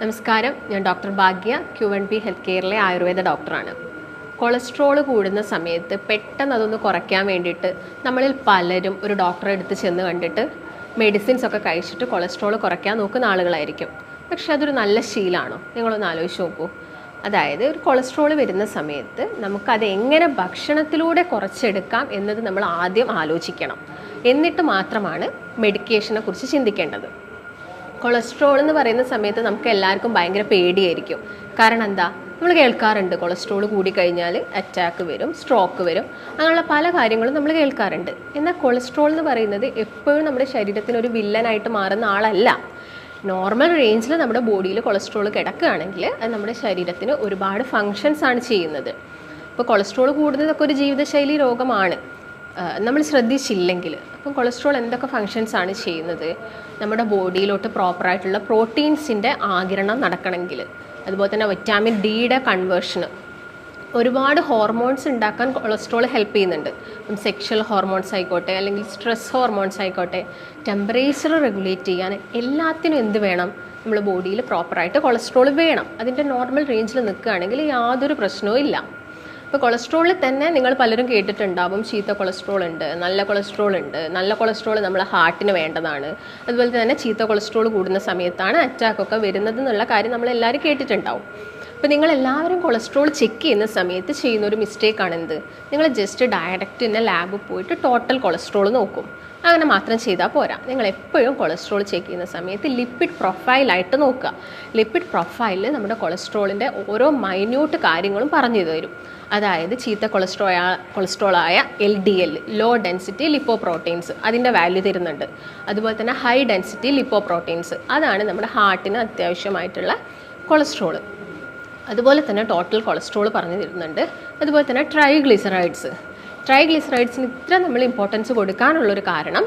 നമസ്കാരം. ഞാൻ doctor Bhagya Q N P health കെയറിലെ Ayurveda ഡോക്ടറാണ്. കൊളസ്ട്രോൾ കൂടുന്ന സമയത്ത് പെട്ടെന്ന് അതൊന്ന് കുറയ്ക്കാൻ വേണ്ടിയിട്ട് നമ്മളിൽ പലരും ഒരു ഡോക്ടറെ അടുത്ത് ചെന്ന് കണ്ടിട്ട് മെഡിസിൻസ് ഒക്കെ കഴിച്ചിട്ട് കൊളസ്ട്രോൾ കുറയ്ക്കാൻ നോക്കുന്ന ആളുകളായിരിക്കും. പക്ഷെ അതൊരു നല്ല ശീലമാണോ നിങ്ങളൊന്ന് ആലോചിച്ച് നോക്കൂ. അതായത് ഒരു കൊളസ്ട്രോൾ വരുന്ന സമയത്ത് നമുക്കത് എങ്ങനെ ഭക്ഷണത്തിലൂടെ കുറച്ചെടുക്കാം എന്നത് നമ്മൾ ആദ്യം ആലോചിക്കണം. എന്നിട്ട് മാത്രമാണ് മെഡിക്കേഷനെ കുറിച്ച് ചിന്തിക്കേണ്ടത്. കൊളസ്ട്രോൾ എന്ന് പറയുന്ന സമയത്ത് നമുക്ക് എല്ലാവർക്കും ഭയങ്കര പേടിയായിരിക്കും. കാരണം എന്താ? നമ്മൾ കേൾക്കാറുണ്ട്. കൊളസ്ട്രോൾ കൂടി കഴിഞ്ഞാൽ അറ്റാക്ക് വരും സ്ട്രോക്ക് വരും. അങ്ങനെയുള്ള പല കാര്യങ്ങളും നമ്മൾ കേൾക്കാറുണ്ട്. എന്നാൽ കൊളസ്ട്രോൾ എന്ന് പറയുന്നത് എപ്പോഴും നമ്മുടെ ശരീരത്തിന് ഒരു വില്ലനായിട്ട് മാറുന്ന ആളല്ല. നോർമൽ റേഞ്ചിൽ നമ്മുടെ ബോഡിയിൽ കൊളസ്ട്രോൾ കിടക്കുകയാണെങ്കിൽ അത് നമ്മുടെ ശരീരത്തിന് ഒരുപാട് ഫങ്ഷൻസ് ആണ് ചെയ്യുന്നത്. ഇപ്പോൾ കൊളസ്ട്രോൾ കൂടുന്നതൊക്കെ ഒരു ജീവിതശൈലി രോഗമാണ്. നമ്മൾ ശ്രദ്ധിച്ചില്ലെങ്കിൽ. അപ്പം കൊളസ്ട്രോൾ എന്തൊക്കെ ഫങ്ഷൻസ് ആണ് ചെയ്യുന്നത്? നമ്മുടെ ബോഡിയിലോട്ട് പ്രോപ്പറായിട്ടുള്ള പ്രോട്ടീൻസിന്റെ ആകിരണം നടക്കണമെങ്കിൽ. അതുപോലെ തന്നെ വിറ്റാമിൻ ഡിയുടെ കൺവേർഷന് ഒരുപാട് ഹോർമോൺസ് ഉണ്ടാക്കാൻ കൊളസ്ട്രോൾ ഹെൽപ്പ് ചെയ്യുന്നുണ്ട്. ഇപ്പം സെക്ഷൽ ഹോർമോൺസ് ആയിക്കോട്ടെ അല്ലെങ്കിൽ സ്ട്രെസ് ഹോർമോൺസ് ആയിക്കോട്ടെ ടെമ്പറേച്ചർ റെഗുലേറ്റ് ചെയ്യാൻ എല്ലാത്തിനും എന്ത് വേണം? നമ്മുടെ ബോഡിയിൽ പ്രോപ്പറായിട്ട് കൊളസ്ട്രോൾ വേണം. അതിന്റെ നോർമൽ റേഞ്ചിൽ നിൽക്കുകയാണെങ്കിൽ യാതൊരു പ്രശ്നവും ഇല്ല. ഇപ്പോൾ കൊളസ്ട്രോളിൽ തന്നെ നിങ്ങൾ പലരും കേട്ടിട്ടുണ്ടാവും ചീത്ത കൊളസ്ട്രോൾ ഉണ്ട് നല്ല കൊളസ്ട്രോൾ ഉണ്ട്. നല്ല കൊളസ്ട്രോൾ നമ്മളെ ഹാർട്ടിന് വേണ്ടതാണ്. അതുപോലെ തന്നെ ചീത്ത കൊളസ്ട്രോൾ കൂടുന്ന സമയത്താണ് അറ്റാക്കൊക്കെ വരുന്നത് എന്നുള്ള കാര്യം നമ്മളെല്ലാവരും കേട്ടിട്ടുണ്ടാവും. അപ്പോൾ നിങ്ങൾ എല്ലാവരും കൊളസ്ട്രോൾ ചെക്ക് ചെയ്യുന്ന സമയത്ത് ചെയ്യുന്ന ഒരു മിസ്റ്റേക്കാണ് എന്ത് നിങ്ങൾ ജസ്റ്റ് ഡയറക്റ്റ് തന്നെ ലാബിൽ പോയിട്ട് ടോട്ടൽ കൊളസ്ട്രോൾ നോക്കും. അങ്ങനെ മാത്രം ചെയ്താൽ പോരാ. നിങ്ങൾ എപ്പോഴും കൊളസ്ട്രോൾ ചെക്ക് ചെയ്യുന്ന സമയത്ത് ലിപ്പിഡ് പ്രൊഫൈലായിട്ട് നോക്കുക. ലിപ്പിഡ് പ്രൊഫൈലിൽ നമ്മുടെ കൊളസ്ട്രോളിന്റെ ഓരോ മൈന്യൂട്ട് കാര്യങ്ങളും പറഞ്ഞു തരും. അതായത് ചീത്ത cholesterol കൊളസ്ട്രോളായ L D L low density lipoproteins അതിന്റെ വാല്യൂ തരുന്നുണ്ട്. അതുപോലെ തന്നെ ഹൈ ഡെൻസിറ്റി ലിപ്പോ പ്രോട്ടീൻസ് അതാണ് നമ്മുടെ ഹാർട്ടിന് അത്യാവശ്യമായിട്ടുള്ള കൊളസ്ട്രോൾ അതുപോലെ തന്നെ ടോട്ടൽ കൊളസ്ട്രോൾ പറഞ്ഞു തരുന്നുണ്ട്. അതുപോലെ തന്നെ ട്രൈഗ്ലിസറൈഡ്സ് ട്രൈഗ്ലിസറൈഡ്സിന് ഇത്ര നമ്മൾ ഇമ്പോർട്ടൻസ് കൊടുക്കാനുള്ളൊരു കാരണം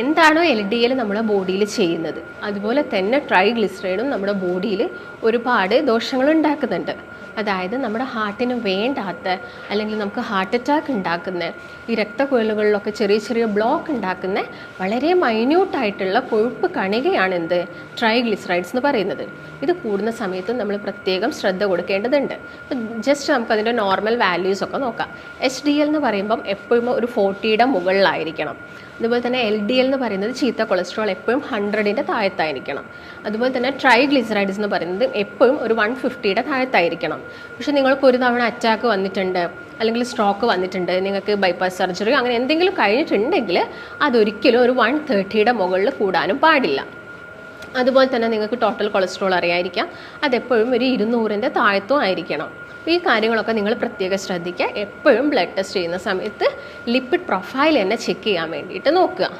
എന്താണോ എൽ ഡി എൽ നമ്മുടെ ബോഡിയിൽ ചെയ്യുന്നത്. അതുപോലെ തന്നെ ട്രൈഗ്ലിസറൈഡും നമ്മുടെ ബോഡിയിൽ ഒരുപാട് ദോഷങ്ങൾ ഉണ്ടാക്കുന്നുണ്ട്. അതായത് നമ്മുടെ ഹാർട്ടിന് വേണ്ടാത്ത അല്ലെങ്കിൽ നമുക്ക് ഹാർട്ട് അറ്റാക്ക് ഉണ്ടാക്കുന്ന ഈ രക്തക്കുഴലുകളിലൊക്കെ ചെറിയ ചെറിയ ബ്ലോക്ക് ഉണ്ടാക്കുന്ന വളരെ മൈന്യൂട്ടായിട്ടുള്ള കൊഴുപ്പ് കണികയാണ് എന്ത്? ട്രൈഗ്ലിസറൈഡ്സ് എന്ന് പറയുന്നത്. ഇത് കൂടുന്ന സമയത്ത് നമ്മൾ പ്രത്യേകം ശ്രദ്ധ കൊടുക്കേണ്ടതുണ്ട്. ജസ്റ്റ് നമുക്ക് അതിന്റെ നോർമൽ വാല്യൂസ് ഒക്കെ നോക്കാം. എച്ച് ഡി എൽ എന്ന് പറയുമ്പം എപ്പോഴും ഒരു ഫോർട്ടിയുടെ മുകളിലായിരിക്കണം. അതുപോലെ തന്നെ എൽ ഡി എൽ എന്ന് പറയുന്നത് ചീത്ത കൊളസ്ട്രോൾ എപ്പോഴും ഹൺഡ്രഡിന്റെ താഴത്തായിരിക്കണം. അതുപോലെ തന്നെ ട്രൈഗ്ലിസറൈഡ്സ് എന്ന് പറയുന്നത് എപ്പോഴും ഒരു വൺ ഫിഫ്റ്റിയുടെ താഴത്തായിരിക്കണം. പക്ഷെ നിങ്ങൾക്ക് ഒരു തവണ അറ്റാക്ക് വന്നിട്ടുണ്ട് അല്ലെങ്കിൽ സ്ട്രോക്ക് വന്നിട്ടുണ്ട് നിങ്ങൾക്ക് ബൈപ്പാസ് സർജറി അങ്ങനെ എന്തെങ്കിലും കഴിഞ്ഞിട്ടുണ്ടെങ്കിൽ അതൊരിക്കലും ഒരു വൺ തേർട്ടിയുടെ മുകളിൽ കൂടാനും പാടില്ല. അതുപോലെ തന്നെ നിങ്ങൾക്ക് ടോട്ടൽ കൊളസ്ട്രോൾ അറിയായിരിക്കാം അതെപ്പോഴും ഒരു ഇരുന്നൂറിന്റെ താഴത്തും ആയിരിക്കണം. ഈ കാര്യങ്ങളൊക്കെ നിങ്ങൾ പ്രത്യേകം ശ്രദ്ധിക്കുക. എപ്പോഴും ബ്ലഡ് ടെസ്റ്റ് ചെയ്യുന്ന സമയത്ത് ലിപ്പിഡ് പ്രൊഫൈൽ തന്നെ ചെക്ക് ചെയ്യാൻ വേണ്ടിയിട്ട് നോക്കുക.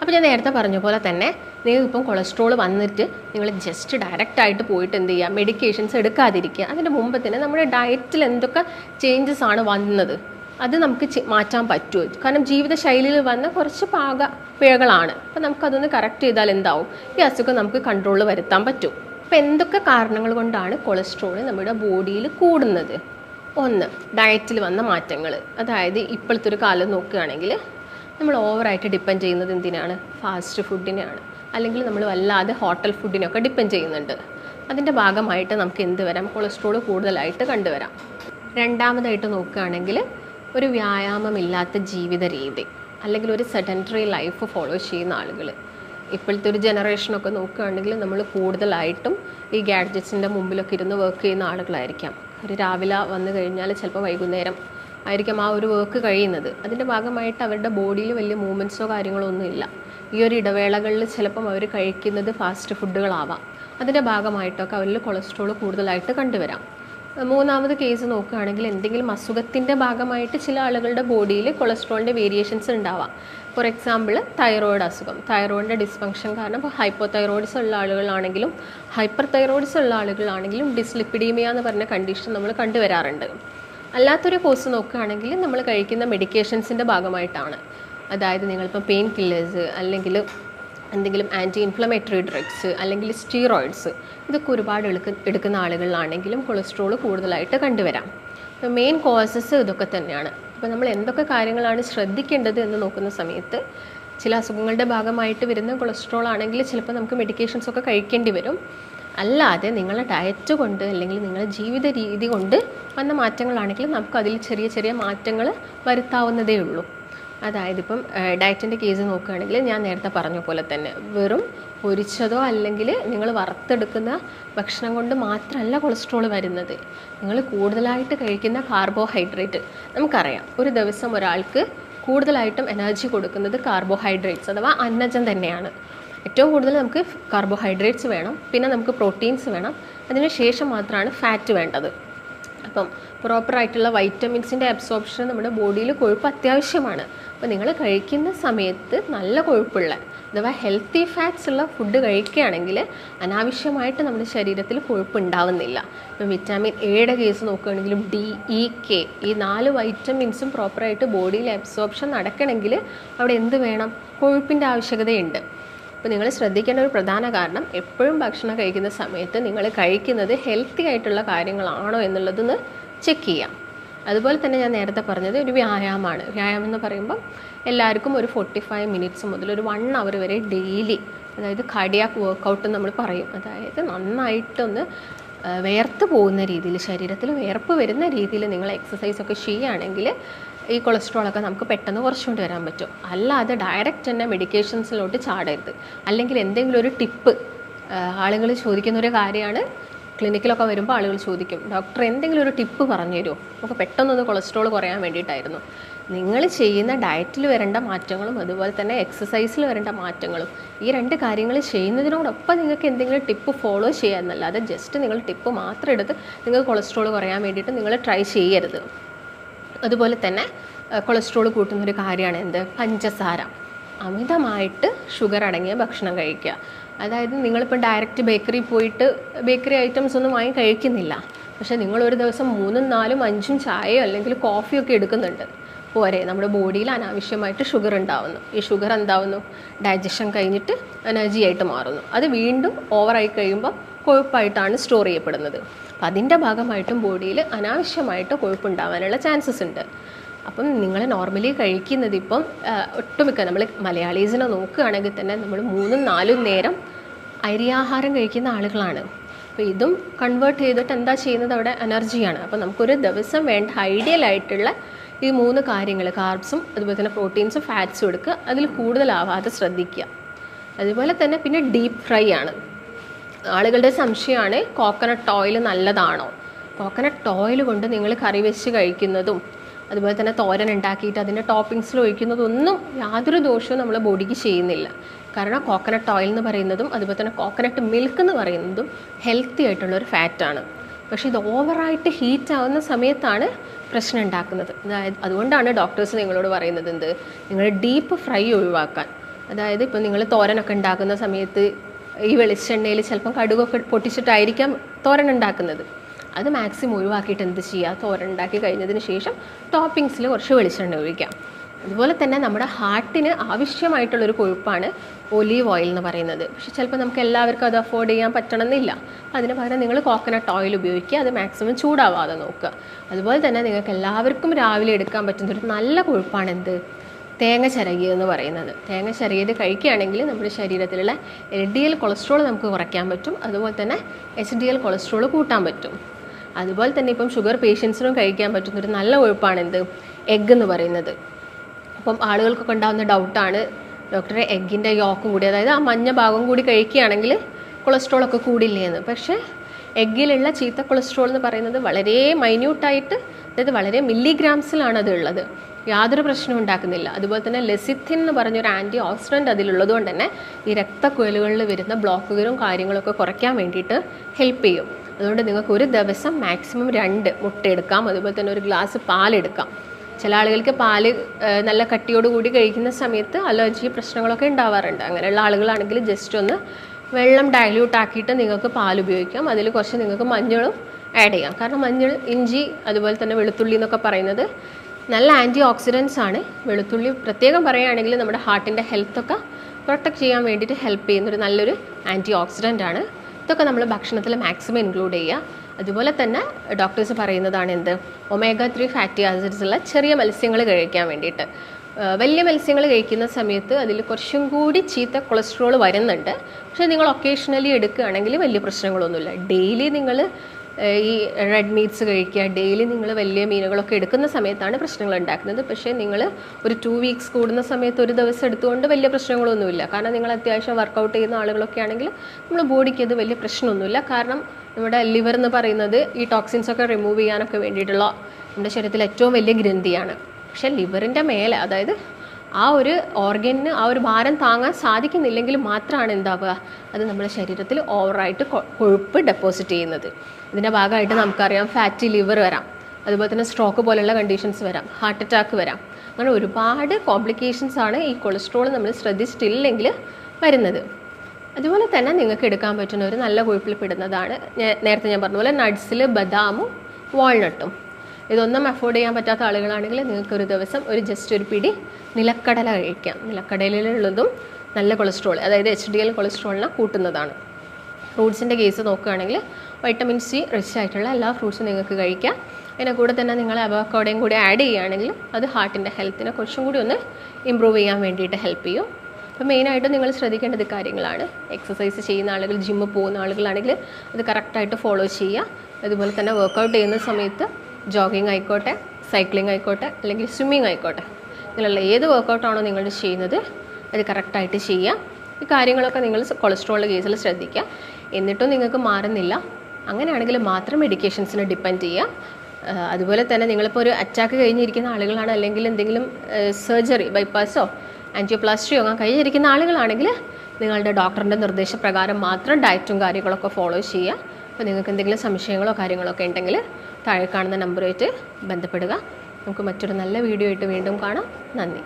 അപ്പോൾ ഞാൻ നേരത്തെ പറഞ്ഞ പോലെ തന്നെ നിങ്ങൾക്ക് ഇപ്പം കൊളസ്ട്രോൾ വന്നിട്ട് നിങ്ങൾ ജസ്റ്റ് ഡയറക്റ്റ് ആയിട്ട് പോയിട്ട് എന്ത് ചെയ്യുക മെഡിക്കേഷൻസ് എടുക്കാതിരിക്കുക. അതിന്റെ മുമ്പ് തന്നെ നമ്മുടെ ഡയറ്റിൽ എന്തൊക്കെ ചേഞ്ചസ് ആണ് വന്നത്? അത് നമുക്ക് മാറ്റാൻ പറ്റുമോ? കാരണം ജീവിതശൈലിയിൽ വന്ന കുറച്ച് പാക പിഴകളാണ്. അപ്പം നമുക്കതൊന്ന് കറക്റ്റ് ചെയ്താൽ എന്താവും? ഈ അസുഖം നമുക്ക് കൺട്രോളിൽ വരുത്താൻ പറ്റും. അപ്പം എന്തൊക്കെ കാരണങ്ങൾ കൊണ്ടാണ് കൊളസ്ട്രോൾ നമ്മുടെ ബോഡിയിൽ കൂടുന്നത്? ഒന്ന് ഡയറ്റിൽ വന്ന മാറ്റങ്ങൾ. അതായത് ഇപ്പോഴത്തെ ഒരു കാലം നോക്കുകയാണെങ്കിൽ നമ്മൾ ഓവറായിട്ട് ഡിപ്പെൻഡ് ചെയ്യുന്നത് എന്തിനാണ്? ഫാസ്റ്റ് ഫുഡിനെയാണ്. അല്ലെങ്കിൽ നമ്മൾ വല്ലാതെ ഹോട്ടൽ ഫുഡിനൊക്കെ ഡിപ്പെൻഡ് ചെയ്യുന്നുണ്ട്. അതിന്റെ ഭാഗമായിട്ട് നമുക്ക് എന്ത് വരാം? കൊളസ്ട്രോൾ കൂടുതലായിട്ട് കണ്ടുവരാം. രണ്ടാമതായിട്ട് നോക്കുകയാണെങ്കിൽ ഒരു വ്യായാമമില്ലാത്ത ജീവിത രീതി അല്ലെങ്കിൽ ഒരു സെഡന്ററി ലൈഫ് ഫോളോ ചെയ്യുന്ന ആളുകൾ. ഇപ്പോഴത്തെ ഒരു ജനറേഷനൊക്കെ നോക്കുകയാണെങ്കിൽ നമ്മൾ കൂടുതലായിട്ടും ഈ ഗാഡ്ജറ്റ്സിന്റെ മുമ്പിലൊക്കെ ഇരുന്ന് വർക്ക് ചെയ്യുന്ന ആളുകളായിരിക്കാം. ഒരു രാവിലെ വന്നു കഴിഞ്ഞാൽ ചിലപ്പോൾ വൈകുന്നേരം ആയിരിക്കും ആ ഒരു വർക്ക് കഴിയുന്നത്. അതിന്റെ ഭാഗമായിട്ട് അവരുടെ ബോഡിയിൽ വലിയ മൂവ്മെന്റ്സോ കാര്യങ്ങളോ ഒന്നുമില്ല ഈ ഒരു ഇടവേളകളിൽ ചിലപ്പം അവർ കഴിക്കുന്നത് ഫാസ്റ്റ് ഫുഡുകളാവാം അതിന്റെ ഭാഗമായിട്ടൊക്കെ അവരിൽ കൊളസ്ട്രോൾ കൂടുതലായിട്ട് കണ്ടുവരാം. മൂന്നാമത് കേസ് നോക്കുകയാണെങ്കിൽ എന്തെങ്കിലും അസുഖത്തിന്റെ ഭാഗമായിട്ട് ചില ആളുകളുടെ ബോഡിയിൽ കൊളസ്ട്രോളിന്റെ വേരിയേഷൻസ് ഉണ്ടാവാം. ഫോർ എക്സാമ്പിൾ തൈറോയിഡ് അസുഖം. തൈറോയിഡിന്റെ ഡിസ്ഫങ്ഷൻ കാരണം ഇപ്പോൾ ഹൈപ്പോ തൈറോയിഡ്സ് ഉള്ള ആളുകളാണെങ്കിലും ഹൈപ്പർ തൈറോയിഡ്സ് ഉള്ള ആളുകളാണെങ്കിലും ഡിസ്ലിപ്പിഡീമിയ എന്ന് പറഞ്ഞ കണ്ടീഷൻ നമ്മൾ കണ്ടുവരാറുണ്ട്. അല്ലാത്തൊരു കോഴ്സ് നോക്കുകയാണെങ്കിൽ നമ്മൾ കഴിക്കുന്ന മെഡിക്കേഷൻസിന്റെ ഭാഗമായിട്ടാണ്. അതായത് നിങ്ങളിപ്പോൾ പെയിൻ കില്ലേഴ്സ് അല്ലെങ്കിൽ എന്തെങ്കിലും ആന്റി ഇൻഫ്ലമേറ്ററി ഡ്രഗ്സ് അല്ലെങ്കിൽ സ്റ്റീറോയിഡ്സ് ഇതൊക്കെ ഒരുപാട് എടുക്ക എടുക്കുന്ന ആളുകളിലാണെങ്കിലും കൊളസ്ട്രോൾ കൂടുതലായിട്ട് കണ്ടുവരാം. അപ്പോൾ മെയിൻ കോസസ് ഇതൊക്കെ തന്നെയാണ്. അപ്പോൾ നമ്മൾ എന്തൊക്കെ കാര്യങ്ങളാണ് ശ്രദ്ധിക്കേണ്ടത് എന്ന് നോക്കുന്ന സമയത്ത് ചില അസുഖങ്ങളുടെ ഭാഗമായിട്ട് വരുന്ന കൊളസ്ട്രോൾ ആണെങ്കിൽ ചിലപ്പോൾ നമുക്ക് മെഡിക്കേഷൻസ് ഒക്കെ കഴിക്കേണ്ടി വരും. അല്ലാതെ നിങ്ങളുടെ ഡയറ്റ് കൊണ്ട് അല്ലെങ്കിൽ നിങ്ങളുടെ ജീവിത രീതി കൊണ്ട് വന്ന മാറ്റങ്ങളാണെങ്കിൽ നമുക്ക് അതിൽ ചെറിയ ചെറിയ മാറ്റങ്ങൾ വരുത്താവുന്നതേ ഉള്ളൂ. അതായത് ഇപ്പം ഡയറ്റിന്റെ കേസ് നോക്കുകയാണെങ്കിൽ ഞാൻ നേരത്തെ പറഞ്ഞ പോലെ തന്നെ വെറും പൊരിച്ചതോ അല്ലെങ്കിൽ നിങ്ങൾ വറുത്തെടുക്കുന്ന ഭക്ഷണം കൊണ്ട് മാത്രമല്ല കൊളസ്ട്രോൾ വരുന്നത്. നിങ്ങൾ കൂടുതലായിട്ട് കഴിക്കുന്ന കാർബോഹൈഡ്രേറ്റ് നമുക്കറിയാം. ഒരു ദിവസം ഒരാൾക്ക് കൂടുതലായിട്ടും എനർജി കൊടുക്കുന്നത് കാർബോഹൈഡ്രേറ്റ്സ് അഥവാ അന്നജം തന്നെയാണ്. ഏറ്റവും കൂടുതൽ നമുക്ക് കാർബോഹൈഡ്രേറ്റ്സ് വേണം പിന്നെ നമുക്ക് പ്രോട്ടീൻസ് വേണം. അതിന് ശേഷം മാത്രമാണ് ഫാറ്റ് വേണ്ടത്. അപ്പം പ്രോപ്പറായിട്ടുള്ള വൈറ്റമിൻസിന്റെ അബ്സോർപ്ഷൻ നമ്മുടെ ബോഡിയിൽ കൊഴുപ്പ് അത്യാവശ്യമാണ്. അപ്പോൾ നിങ്ങൾ കഴിക്കുന്ന സമയത്ത് നല്ല കൊഴുപ്പുള്ള അഥവാ ഹെൽത്തി ഫാറ്റ്സ് ഉള്ള ഫുഡ് കഴിക്കുകയാണെങ്കിൽ അനാവശ്യമായിട്ട് നമ്മുടെ ശരീരത്തിൽ കൊഴുപ്പ് ഉണ്ടാവുന്നില്ല ഇപ്പം വിറ്റാമിൻ എയുടെ കേസ് നോക്കുകയാണെങ്കിലും ഡി ഇ കെ ഈ നാല് വൈറ്റമിൻസും പ്രോപ്പറായിട്ട് ബോഡിയിൽ അബ്സോർപ്ഷൻ നടക്കണമെങ്കിൽ അവിടെ എന്ത് വേണം? കൊഴുപ്പിന്റെ ആവശ്യകതയുണ്ട്. അപ്പോൾ നിങ്ങൾ ശ്രദ്ധിക്കേണ്ട ഒരു പ്രധാന കാരണം എപ്പോഴും ഭക്ഷണം കഴിക്കുന്ന സമയത്ത് നിങ്ങൾ കഴിക്കുന്നത് ഹെൽത്തി ആയിട്ടുള്ള കാര്യങ്ങളാണോ എന്നുള്ളതൊന്ന് ചെക്ക് ചെയ്യാം. അതുപോലെ തന്നെ ഞാൻ നേരത്തെ പറഞ്ഞത് ഒരു വ്യായാമമാണ്. വ്യായാമം എന്ന് പറയുമ്പം എല്ലാവർക്കും ഒരു ഫോർട്ടി ഫൈവ് മിനിറ്റ്സ് മുതൽ ഒരു വൺ അവർ വരെ ഡെയിലി അതായത് കാർഡിയാക്ക് വർക്കൗട്ട് നമ്മൾ പറയും. അതായത് നന്നായിട്ടൊന്ന് വേർത്ത് പോകുന്ന രീതിയിൽ ശരീരത്തിൽ വേർപ്പ് വരുന്ന രീതിയിൽ നിങ്ങൾ എക്സസൈസ് ഒക്കെ ചെയ്യുകയാണെങ്കിൽ ഈ കൊളസ്ട്രോളൊക്കെ നമുക്ക് പെട്ടെന്ന് കുറച്ചുകൊണ്ട് വരാൻ പറ്റും. അല്ലാതെ ഡയറക്റ്റ് തന്നെ മെഡിക്കേഷൻസിലോട്ട് ചാടരുത്. അല്ലെങ്കിൽ എന്തെങ്കിലും ഒരു ടിപ്പ് ആളുകൾ ചോദിക്കുന്ന ഒരു കാര്യമാണ്. ക്ലിനിക്കിലൊക്കെ വരുമ്പോൾ ആളുകൾ ചോദിക്കും ഡോക്ടർ എന്തെങ്കിലും ഒരു ടിപ്പ് പറഞ്ഞു തരുമോ നമുക്ക് പെട്ടെന്നൊന്ന് കൊളസ്ട്രോൾ കുറയാൻ വേണ്ടിയിട്ടായിരുന്നു. നിങ്ങൾ ചെയ്യുന്ന ഡയറ്റിൽ വരേണ്ട മാറ്റങ്ങളും അതുപോലെ തന്നെ എക്സസൈസിൽ വരേണ്ട മാറ്റങ്ങളും ഈ രണ്ട് കാര്യങ്ങൾ ചെയ്യുന്നതിനോടൊപ്പം നിങ്ങൾക്ക് എന്തെങ്കിലും ടിപ്പ് ഫോളോ ചെയ്യാമെന്നല്ലാതെ ജസ്റ്റ് നിങ്ങൾ ടിപ്പ് മാത്രം എടുത്ത് നിങ്ങൾക്ക് കൊളസ്ട്രോൾ കുറയാൻ വേണ്ടിയിട്ട് നിങ്ങൾ ട്രൈ ചെയ്യരുത്. അതുപോലെ തന്നെ കൊളസ്ട്രോൾ കൂട്ടുന്ന ഒരു കാര്യമാണ് എന്ത്? പഞ്ചസാര. അമിതമായിട്ട് ഷുഗർ അടങ്ങിയ ഭക്ഷണം കഴിക്കുക. അതായത് നിങ്ങളിപ്പോൾ ഡയറക്റ്റ് ബേക്കറി പോയിട്ട് ബേക്കറി ഐറ്റംസ് ഒന്നും വാങ്ങി കഴിക്കുന്നില്ല. പക്ഷേ നിങ്ങൾ ഒരു ദിവസം മൂന്നും നാലും അഞ്ചും ചായയോ അല്ലെങ്കിൽ കോഫിയോ ഒക്കെ എടുക്കുന്നുണ്ട്. പോരെ നമ്മുടെ ബോഡിയിൽ അനാവശ്യമായിട്ട് ഷുഗർ ഉണ്ടാവുന്നു. ഈ ഷുഗർ എന്താവുന്നു? ഡൈജഷൻ കഴിഞ്ഞിട്ട് എനർജി ആയിട്ട് മാറുന്നു. അത് വീണ്ടും ഓവറായി കഴിയുമ്പോൾ കൊഴുപ്പായിട്ടാണ് സ്റ്റോർ ചെയ്യപ്പെടുന്നത്. അപ്പം അതിന്റെ ഭാഗമായിട്ടും ബോഡിയിൽ അനാവശ്യമായിട്ട് കൊഴുപ്പുണ്ടാവാനുള്ള ചാൻസസ് ഉണ്ട്. അപ്പം നിങ്ങൾ നോർമലി കഴിക്കുന്നത് ഇപ്പം ഒട്ടുമിക്ക നമ്മൾ മലയാളീസിനെ നോക്കുകയാണെങ്കിൽ തന്നെ നമ്മൾ മൂന്നും നാലും നേരം അരിയാഹാരം കഴിക്കുന്ന ആളുകളാണ്. അപ്പോൾ ഇതും കൺവേർട്ട് ചെയ്തിട്ട് എന്താ ചെയ്യുന്നത് അവിടെ? എനർജിയാണ് അപ്പോൾ നമുക്കൊരു ദിവസം വേണ്ട ഐഡിയൽ ആയിട്ടുള്ള ഈ മൂന്ന് കാര്യങ്ങൾ കാർബ്സും അതുപോലെ തന്നെ പ്രോട്ടീൻസും ഫാറ്റ്സും എടുക്കുക. അതിൽ കൂടുതലാവാതെ ശ്രദ്ധിക്കുക. അതുപോലെ തന്നെ പിന്നെ ഡീപ്പ് ഫ്രൈ ആണ്. ആളുകളുടെ സംശയമാണ് കോക്കനട്ട് ഓയിൽ നല്ലതാണോ? കോക്കനട്ട് ഓയിൽ കൊണ്ട് നിങ്ങൾ കറി വെച്ച് കഴിക്കുന്നതും അതുപോലെ തന്നെ തോരൻ ഉണ്ടാക്കിയിട്ട് അതിന്റെ ടോപ്പിങ്സിൽ ഒഴിക്കുന്നതൊന്നും യാതൊരു ദോഷവും നമ്മളെ ബോഡിക്ക് ചെയ്യുന്നില്ല. കാരണം കോക്കനട്ട് ഓയിൽ എന്ന് പറയുന്നതും അതുപോലെ തന്നെ കോക്കനട്ട് മിൽക്ക് എന്ന് പറയുന്നതും ഹെൽത്തി ആയിട്ടുള്ള ഒരു ഫാറ്റാണ് പക്ഷേ ഇത് ഓവറായിട്ട് ഹീറ്റ് ആവുന്ന സമയത്താണ് പ്രശ്നം ഉണ്ടാക്കുന്നത്. അതായത് അതുകൊണ്ടാണ് ഡോക്ടേഴ്സ് നിങ്ങളോട് പറയുന്നത് എന്ത്? നിങ്ങൾ ഡീപ്പ് ഫ്രൈ ഒഴിവാക്കാൻ. അതായത് ഇപ്പം നിങ്ങൾ തോരനൊക്കെ ഉണ്ടാക്കുന്ന സമയത്ത് ഈ വെളിച്ചെണ്ണയിൽ ചിലപ്പം കടുകൊക്കെ പൊട്ടിച്ചിട്ടായിരിക്കാം തോരൻ ഉണ്ടാക്കുന്നത്. അത് മാക്സിമം ഒഴിവാക്കിയിട്ട് എന്ത് ചെയ്യുക? തോരൻ ഉണ്ടാക്കി കഴിഞ്ഞതിന് ശേഷം ടോപ്പിങ്സിൽ കുറച്ച് വെളിച്ചെണ്ണ ഒഴിക്കാം. അതുപോലെ തന്നെ നമ്മുടെ ഹാർട്ടിന് ആവശ്യമായിട്ടുള്ളൊരു കൊഴുപ്പാണ് ഒലീവ് ഓയിൽ എന്ന് പറയുന്നത്. പക്ഷേ ചിലപ്പോൾ നമുക്ക് എല്ലാവർക്കും അത് അഫോർഡ് ചെയ്യാൻ പറ്റണമെന്നില്ല. അതിന് പകരം നിങ്ങൾ കോക്കനട്ട് ഓയിൽ ഉപയോഗിക്കുക. അത് മാക്സിമം ചൂടാവാതെ നോക്കുക. അതുപോലെ തന്നെ നിങ്ങൾക്ക് എല്ലാവർക്കും രാവിലെ എടുക്കാൻ പറ്റുന്ന ഒരു നല്ല കൊഴുപ്പാണ് എന്ത്? തേങ്ങ ചിരകിയെന്ന് പറയുന്നത്. തേങ്ങ ചിരകിയത് കഴിക്കുകയാണെങ്കിൽ നമ്മുടെ ശരീരത്തിലുള്ള എൽ ഡി എൽ കൊളസ്ട്രോൾ നമുക്ക് കുറയ്ക്കാൻ പറ്റും. അതുപോലെ തന്നെ എച്ച് ഡി എൽ കൊളസ്ട്രോൾ കൂട്ടാൻ പറ്റും. അതുപോലെ തന്നെ ഇപ്പം ഷുഗർ പേഷ്യൻസിനും കഴിക്കാൻ പറ്റുന്ന ഒരു നല്ല ഒഴുപ്പാണ് എന്ത്? എഗ്ഗ് എന്ന് പറയുന്നത്. അപ്പം ആളുകൾക്കൊക്കെ ഉണ്ടാകുന്ന ഡൗട്ടാണ് ഡോക്ടറെ എഗ്ഗിന്റെ യോക്ക് കൂടി അതായത് ആ മഞ്ഞ ഭാഗം കൂടി കഴിക്കുകയാണെങ്കിൽ കൊളസ്ട്രോൾ ഒക്കെ കൂടില്ലേ എന്ന്. പക്ഷേ എഗ്ഗിലുള്ള ചീത്ത കൊളസ്ട്രോൾ എന്ന് പറയുന്നത് വളരെ മൈന്യൂട്ടായിട്ട് അതായത് വളരെ മില്ലിഗ്രാംസിലാണ് അത് ഉള്ളത്. യാതൊരു പ്രശ്നവും ഉണ്ടാക്കുന്നില്ല. അതുപോലെ തന്നെ ലെസിത്തിൻ എന്ന് പറഞ്ഞൊരു ആന്റി ഓക്സിഡന്റ് അതിലുള്ളത് കൊണ്ട് തന്നെ ഈ രക്തക്കുഴലുകളിൽ വരുന്ന ബ്ലോക്കുകളും കാര്യങ്ങളൊക്കെ കുറയ്ക്കാൻ വേണ്ടിയിട്ട് ഹെൽപ്പ് ചെയ്യും. അതുകൊണ്ട് നിങ്ങൾക്ക് ഒരു ദിവസം മാക്സിമം രണ്ട് മുട്ട എടുക്കാം. അതുപോലെ തന്നെ ഒരു ഗ്ലാസ് പാലെടുക്കാം ചില ആളുകൾക്ക് പാൽ നല്ല കട്ടിയോട് കൂടി കഴിക്കുന്ന സമയത്ത് അലർജി പ്രശ്നങ്ങളൊക്കെ ഉണ്ടാവാറുണ്ട്. അങ്ങനെയുള്ള ആളുകളാണെങ്കിൽ ജസ്റ്റ് ഒന്ന് വെള്ളം ഡയല്യൂട്ട് ആക്കിയിട്ട് നിങ്ങൾക്ക് പാൽ ഉപയോഗിക്കാം. അതിൽ കുറച്ച് നിങ്ങൾക്ക് മഞ്ഞളും ആഡ് ചെയ്യാം. കാരണം മഞ്ഞൾ ഇഞ്ചി അതുപോലെ തന്നെ വെളുത്തുള്ളി എന്നൊക്കെ പറയുന്നത് നല്ല ആന്റി ഓക്സിഡൻസ് ആണ്. വെളുത്തുള്ളി പ്രത്യേകം പറയുകയാണെങ്കിൽ നമ്മുടെ ഹാർട്ടിന്റെ ഹെൽത്തൊക്കെ പ്രൊട്ടക്റ്റ് ചെയ്യാൻ വേണ്ടിയിട്ട് ഹെൽപ്പ് ചെയ്യുന്നൊരു നല്ലൊരു ആന്റി ഓക്സിഡന്റ് ആണ്. ഇതൊക്കെ നമ്മൾ ഭക്ഷണത്തിൽ മാക്സിമം ഇൻക്ലൂഡ് ചെയ്യുക. അതുപോലെ തന്നെ ഡോക്ടേഴ്സ് പറയുന്നതാണ് എന്ത്? ഒമേഗ ത്രീ ഫാറ്റി ആസിഡ്സ് ഉള്ള ചെറിയ മത്സ്യങ്ങൾ കഴിക്കാൻ വേണ്ടിയിട്ട്. വലിയ മത്സ്യങ്ങൾ കഴിക്കുന്ന സമയത്ത് അതിൽ കുറച്ചും കൂടി ചീത്ത കൊളസ്ട്രോൾ വരുന്നുണ്ട്. പക്ഷേ നിങ്ങൾ ഒക്കേഷണലി എടുക്കുകയാണെങ്കിൽ വലിയ പ്രശ്നങ്ങളൊന്നുമില്ല. ഡെയിലി നിങ്ങൾ ഈ റെഡ് മീറ്റ്സ് കഴിക്കുക. ഡെയിലി നിങ്ങൾ വലിയ മീനുകളൊക്കെ എടുക്കുന്ന സമയത്താണ് പ്രശ്നങ്ങൾ ഉണ്ടാക്കുന്നത്. പക്ഷേ നിങ്ങൾ ഒരു ടു വീക്സ് കൂടുന്ന സമയത്ത് ഒരു ദിവസം എടുത്തുകൊണ്ട് വലിയ പ്രശ്നങ്ങളൊന്നുമില്ല. കാരണം നിങ്ങൾ അത്യാവശ്യം വർക്കൗട്ട് ചെയ്യുന്ന ആളുകളൊക്കെ ആണെങ്കിൽ നമ്മൾ ബോഡിക്ക് അത് വലിയ പ്രശ്നമൊന്നുമില്ല. കാരണം നമ്മുടെ ലിവർ എന്ന് പറയുന്നത് ഈ ടോക്സിൻസൊക്കെ റിമൂവ് ചെയ്യാനൊക്കെ വേണ്ടിയിട്ടുള്ള നമ്മുടെ ശരീരത്തിൽ ഏറ്റവും വലിയ ഗ്രന്ഥിയാണ്. പക്ഷേ ലിവറിന്റെ മേലെ അതായത് ആ ഒരു ഓർഗനിന് ആ ഒരു ഭാരം താങ്ങാൻ സാധിക്കുന്നില്ലെങ്കിൽ മാത്രമാണ് എന്താവുക? അത് നമ്മുടെ ശരീരത്തിൽ ഓവറായിട്ട് കൊഴുപ്പ് ഡെപ്പോസിറ്റ് ചെയ്യുന്നത്. ഇതിന്റെ ഭാഗമായിട്ട് നമുക്കറിയാം ഫാറ്റി ലിവർ വരാം. അതുപോലെ തന്നെ സ്ട്രോക്ക് പോലെയുള്ള കണ്ടീഷൻസ് വരാം. ഹാർട്ട് അറ്റാക്ക് വരാം. അങ്ങനെ ഒരുപാട് കോംപ്ലിക്കേഷൻസ് ആണ് ഈ കൊളസ്ട്രോൾ നമ്മൾ ശ്രദ്ധിച്ചിട്ടില്ലെങ്കിൽ വരുന്നത്. അതുപോലെ തന്നെ നിങ്ങൾക്ക് എടുക്കാൻ പറ്റുന്ന ഒരു നല്ല കൊഴുപ്പിൽ പെടുന്നതാണ് നേരത്തെ ഞാൻ പറഞ്ഞ പോലെ നട്ട്സിൽ ബദാമും വാൾനട്ടും ഇതൊന്നും അഫോർഡ് ചെയ്യാൻ പറ്റാത്ത ആളുകളാണെങ്കിൽ നിങ്ങൾക്ക് ഒരു ദിവസം ഒരു ജസ്റ്റ് ഒരു പിടി നിലക്കടല കഴിക്കാം. നിലക്കടലിലുള്ളതും നല്ല കൊളസ്ട്രോൾ അതായത് എച്ച് ഡി എൽ കൊളസ്ട്രോളിനെ കൂട്ടുന്നതാണ്. ഫ്രൂട്ട്സിന്റെ കേസ് നോക്കുകയാണെങ്കിൽ വൈറ്റമിൻ സി റിച്ച് ആയിട്ടുള്ള എല്ലാ ഫ്രൂട്ട്സും നിങ്ങൾക്ക് കഴിക്കാം. അതിന്റെ കൂടെ തന്നെ നിങ്ങൾ അവക്കോടയും കൂടി ആഡ് ചെയ്യുകയാണെങ്കിൽ അത് ഹാർട്ടിന്റെ ഹെൽത്തിനെ കുറച്ചും കൂടി ഒന്ന് ഇമ്പ്രൂവ് ചെയ്യാൻ വേണ്ടിയിട്ട് ഹെൽപ്പ് ചെയ്യും. അപ്പോൾ മെയിനായിട്ട് നിങ്ങൾ ശ്രദ്ധിക്കേണ്ടത് കാര്യങ്ങളാണ്. എക്സസൈസ് ചെയ്യുന്ന ആളുകൾ ജിമ്മിൽ പോകുന്ന ആളുകളാണെങ്കിൽ അത് കറക്റ്റായിട്ട് ഫോളോ ചെയ്യുക. അതുപോലെ തന്നെ വർക്കൗട്ട് ചെയ്യുന്ന സമയത്ത് ജോഗിങ് ആയിക്കോട്ടെ സൈക്ലിംഗ് ആയിക്കോട്ടെ അല്ലെങ്കിൽ സ്വിമ്മിങ് ആയിക്കോട്ടെ. ഇതിലുള്ള ഏത് വർക്കൗട്ടാണോ നിങ്ങൾ ചെയ്യുന്നത് അത് കറക്റ്റായിട്ട് ചെയ്യുക. ഈ കാര്യങ്ങളൊക്കെ നിങ്ങൾ കൊളസ്ട്രോളിന്റെ കേസിൽ ശ്രദ്ധിക്കുക. എന്നിട്ടും നിങ്ങൾക്ക് മാറുന്നില്ല. അങ്ങനെയാണെങ്കിൽ മാത്രം മെഡിക്കേഷൻസിനെ ഡിപ്പെൻഡ് ചെയ്യുക. അതുപോലെ തന്നെ നിങ്ങളിപ്പോൾ ഒരു അറ്റാക്ക് കഴിഞ്ഞിരിക്കുന്ന ആളുകളാണ് അല്ലെങ്കിൽ എന്തെങ്കിലും സർജറി ബൈപ്പാസോ ആന്റിയോപ്ലാസ്റ്റിയോ അങ്ങനെ കഴിഞ്ഞിരിക്കുന്ന ആളുകളാണെങ്കിൽ നിങ്ങളുടെ ഡോക്ടറിന്റെ നിർദ്ദേശപ്രകാരം മാത്രം ഡയറ്റും കാര്യങ്ങളൊക്കെ ഫോളോ ചെയ്യുക. അപ്പോൾ നിങ്ങൾക്ക് എന്തെങ്കിലും സംശയങ്ങളോ കാര്യങ്ങളോ ഒക്കെ ഉണ്ടെങ്കിൽ താഴെ കാണുന്ന നമ്പറുമായിട്ട് ബന്ധപ്പെടുക. നമുക്ക് മറ്റൊരു നല്ല വീഡിയോ ആയിട്ട് വീണ്ടും കാണാം. നന്ദി.